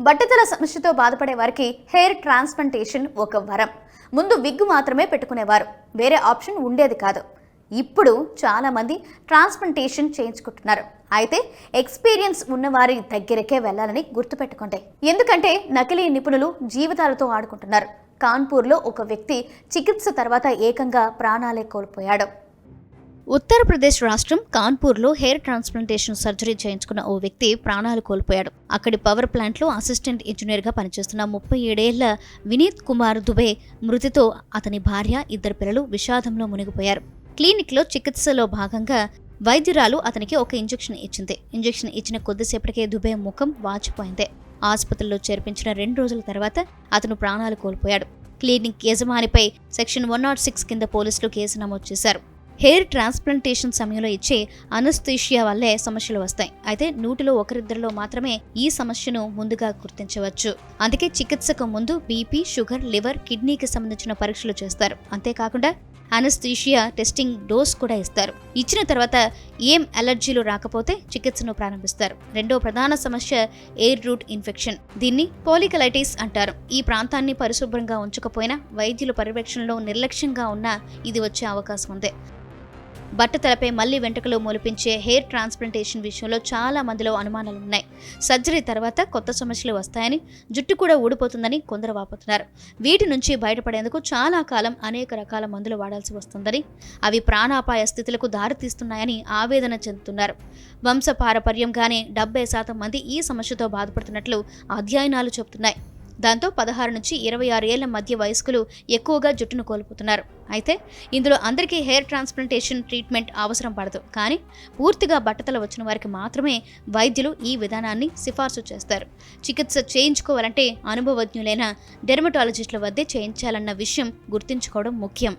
బట్టతల సమస్యతో బాధపడే వారికి హెయిర్ ట్రాన్స్ప్లాంటేషన్ ఒక వరం. ముందు విగ్ మాత్రమే పెట్టుకునేవారు. వేరే ఆప్షన్ ఉండేది కాదు. ఇప్పుడు చాలామంది ట్రాన్స్ప్లాంటేషన్ చేయించుకుంటున్నారు. అయితే ఎక్స్పీరియన్స్ ఉన్నవారి దగ్గరకే వెళ్ళాలని గుర్తుపెట్టుకోండి. ఎందుకంటే నకిలీ నిపుణులు జీవితాలతో ఆడుకుంటున్నారు. కాన్పూర్లో ఒక వ్యక్తి చికిత్స తర్వాత ఏకంగా ప్రాణాలే కోల్పోయాడు. ఉత్తరప్రదేశ్ రాష్ట్రం కాన్పూర్లో హెయిర్ ట్రాన్స్ప్లాంటేషన్ సర్జరీ చేయించుకున్న ఓ వ్యక్తి ప్రాణాలు కోల్పోయాడు. అక్కడి పవర్ ప్లాంట్లో అసిస్టెంట్ ఇంజనీర్గా పనిచేస్తున్న ముప్పై ఏడేళ్ళ వినీత్ కుమార్ దుబే మృతితో అతని భార్య ఇద్దరు పిల్లలు విషాదంలో మునిగిపోయారు. క్లినిక్లో చికిత్సలో భాగంగా వైద్యురాలు అతనికి ఒక ఇంజెక్షన్ ఇచ్చింది. ఇంజెక్షన్ ఇచ్చిన కొద్దిసేపటికే దుబే ముఖం వాచిపోయింది. ఆసుపత్రిలో చేర్పించిన రెండు రోజుల తర్వాత అతను ప్రాణాలు కోల్పోయాడు. క్లినిక్ యజమానిపై సెక్షన్ వన్ నాట్ సిక్స్ కింద పోలీసులు కేసు నమోదు చేశారు. హెయిర్ ట్రాన్స్ప్లాంటేషన్ సమయంలో ఇచ్చే అనస్థీషియా వల్లే సమస్యలు వస్తాయి. అయితే నూటిలో ఒకరిద్దరిలో మాత్రమే ఈ సమస్యను ముందుగా గుర్తించవచ్చు. అందుకే చికిత్సకు ముందు బీపీ షుగర్ లివర్ కిడ్నీకి సంబంధించిన పరీక్షలు చేస్తారు. అంతేకాకుండా అనస్థీషియా టెస్టింగ్ డోస్ కూడా ఇస్తారు. ఇచ్చిన తర్వాత ఏం అలర్జీలు రాకపోతే చికిత్సను ప్రారంభిస్తారు. రెండో ప్రధాన సమస్య ఎయిర్ రూట్ ఇన్ఫెక్షన్. దీన్ని పోలికలైటిస్ అంటారు. ఈ ప్రాంతాన్ని పరిశుభ్రంగా ఉంచకపోయినా వైద్యుల పర్యవేక్షణలో నిర్లక్ష్యంగా ఉన్నా ఇది వచ్చే అవకాశం ఉంది. బట్టతలపై మళ్ళీ వెంట్రుకలు మొలిపించే హెయిర్ ట్రాన్స్ప్లాంటేషన్ విషయంలో చాలా మందిలో అనుమానాలు ఉన్నాయి సర్జరీ తర్వాత కొత్త సమస్యలు వస్తాయని జుట్టు కూడా ఊడిపోతుందని కొందరు వాపోతున్నారు. వీటి నుంచి బయటపడేందుకు చాలా కాలం అనేక రకాల మందులు వాడాల్సి వస్తుందని అవి ప్రాణాపాయ స్థితులకు దారితీస్తున్నాయని ఆవేదన చెందుతున్నారు. వంశపారపర్యంగానే డెబ్బై శాతం మంది ఈ సమస్యతో బాధపడుతున్నట్లు అధ్యయనాలు చెబుతున్నాయి. దాంతో పదహారు నుంచి ఇరవై ఆరు ఏళ్ళ మధ్య వయస్కులు ఎక్కువగా జుట్టును కోల్పోతున్నారు. అయితే ఇందులో అందరికీ హెయిర్ ట్రాన్స్ప్లాంటేషన్ ట్రీట్మెంట్ అవసరం పడదు. కానీ పూర్తిగా బట్టతల వచ్చిన వారికి మాత్రమే వైద్యులు ఈ విధానాన్ని సిఫార్సు చేస్తారు. చికిత్స చేయించుకోవాలంటే అనుభవజ్ఞులైన డెర్మటాలజిస్టుల వద్దే చేయించాలన్న విషయం గుర్తుంచుకోవడం ముఖ్యం.